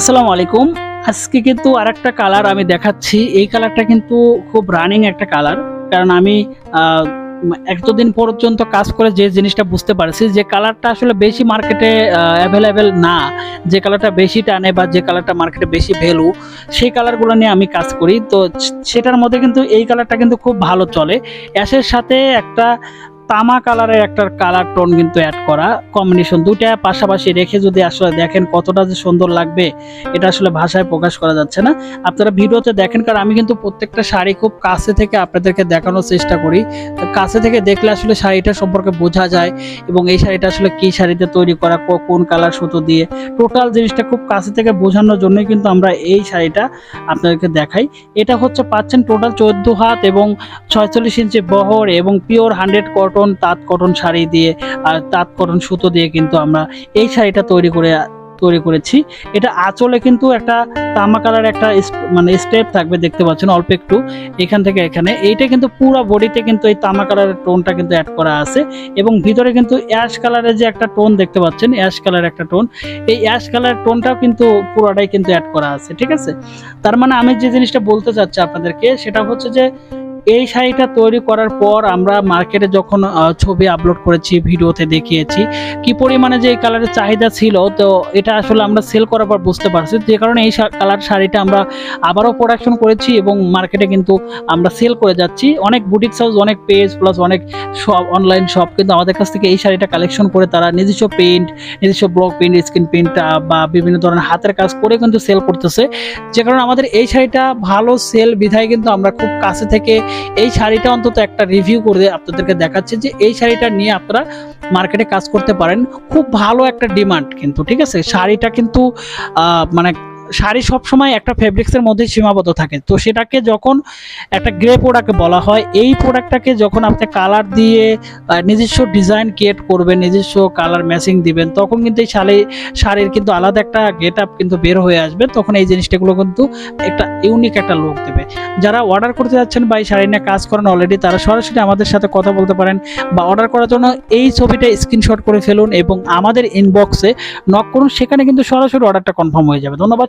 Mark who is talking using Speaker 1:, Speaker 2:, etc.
Speaker 1: আসসালামু আলাইকুম। আজকে কিন্তু আরেকটা কালার আমি দেখাচ্ছি। এই কালারটা কিন্তু খুব রানিং একটা কালার কারণ আমি এতদিন পর্যন্ত কাজ করে যে জিনিসটা বুঝতে পারছি যে কালারটা আসলে বেশি মার্কেটে অ্যাভেলেবেল না। যে কালারটা বেশি টানে বা যে কালারটা মার্কেটে বেশি ভ্যালু সেই কালারগুলো নিয়ে আমি কাজ করি। তো সেটার মধ্যে কিন্তু এই কালারটা কিন্তু খুব ভালো চলে। অ্যাশের সাথে একটা তামা কালারের একটা কালার টোন কিন্তু অ্যাড করা। কম্বিনেশন দুইটা, পাশাপাশি রেখে যদি আসলে দেখেন কতটা যে সুন্দর লাগবে, এটা আসলে ভাষায় প্রকাশ করা যাচ্ছে না। আপনারা ভিডিওতে দেখেন, কারণ আমি কিন্তু প্রত্যেকটা শাড়ি খুব কাছে থেকে আপনাদেরকে দেখানোর চেষ্টা করি। কাছে থেকে দেখলে আসলে শাড়িটা সম্পর্কে বোঝা যায়, এবং এই শাড়িটা আসলে কি শাড়িতে তৈরি করা কোন কালার সুতো দিয়ে। টোটাল জিনিসটা খুব কাছে থেকে বোঝানোর জন্যই কিন্তু আমরা এই শাড়িটা আপনাদেরকে দেখাই। এটা হচ্ছে পাচ্ছেন টোটাল চোদ্দ হাত এবং ছয়চল্লিশ ইঞ্চি বহর এবং পিওর হান্ড্রেড কটন তাঁত কটন শাড়ি দিয়ে আর তাঁত কটন সুতো দিয়ে কিন্তু আমরা এই শাড়িটা তৈরি করে, তৈরি করেছি। এটা আঁচলে কিন্তু একটা তামা কালার একটা মানে স্টেপ থাকবে, দেখতে পাচ্ছেন অল্প একটু। এখান থেকে এখানে। এইটা কিন্তু পুরো বডিতে কিন্তু এই তামা কালারের টোনটা কিন্তু অ্যাড করা আছে। এবং ভিতরে কিন্তু অ্যাশ কালারের যে একটা টোন দেখতে পাচ্ছেন অ্যাশ কালার একটা টোন। এই অ্যাশ কালার টোনটাও কিন্তু পুরোটাই কিন্তু অ্যাড করা আছে, ঠিক আছে? তার মানে আমি যে জিনিসটা বলতে চাচ্ছি আপনাদেরকে, সেটা হচ্ছে যে এই শাড়িটা তৈরি করার পর আমরা মার্কেটে যখন ছবি আপলোড করেছি, ভিডিওতে দেখিয়েছি, কি পরিমাণে যে এই কালারের চাহিদা ছিল, তো এটা আসলে আমরা সেল করার পর বুঝতে পারছি। যে কারণে এই কালার শাড়িটা আমরা আবারও প্রোডাকশন করেছি এবং মার্কেটে কিন্তু আমরা সেল করে যাচ্ছি। অনেক বুটিক হাউস অনেক পেজ প্লাস অনেক সব অনলাইন শপ কিন্তু আমাদের কাছ থেকে এই শাড়িটা কালেকশন করে তারা নিজস্ব পেন্ট নিজস্ব ব্লক পেন্ট স্ক্রিন পেন্ট বা বিভিন্ন ধরনের হাতের কাজ করে কিন্তু সেল করতেছে। যে কারণে আমাদের এই শাড়িটা ভালো সেল বিধায় কিন্তু আমরা খুব কাছে থেকে এই শাড়িটা অন্তত একটা রিভিউ করে আপনাদেরকে দেখাচ্ছে যে এই শাড়িটা নিয়ে আপনারা মার্কেটে কাজ করতে পারেন। খুব ভালো একটা ডিমান্ড কিন্তু, ঠিক আছে? শাড়িটা কিন্তু মানে শাড়ি সবসময় একটা ফেব্রিক্সের মধ্যে সীমাবদ্ধ থাকে। তো সেটাকে যখন একটা গ্রে প্রোডাক্ট বলা হয়, এই প্রোডাক্টটাকে যখন আপনি কালার দিয়ে নিজস্ব ডিজাইন ক্রিয়েট করবেন, নিজস্ব কালার ম্যাচিং দিবেন, তখন কিন্তু এই শাড়ি শাড়ির কিন্তু আলাদা একটা গেট আপ কিন্তু বের হয়ে আসবে। তখন এই জিনিসটাগুলো কিন্তু একটা ইউনিক একটা লুক দেবে। যারা অর্ডার করতে যাচ্ছেন বা এই শাড়ি নিয়ে কাজ করেন অলরেডি তারা সরাসরি আমাদের সাথে কথা বলতে পারেন বা অর্ডার করার জন্য এই ছবিটা স্ক্রিনশট করে ফেলুন এবং আমাদের ইনবক্সে নক করুন, সেখানে কিন্তু সরাসরি অর্ডারটা কনফার্ম হয়ে যাবে। ধন্যবাদ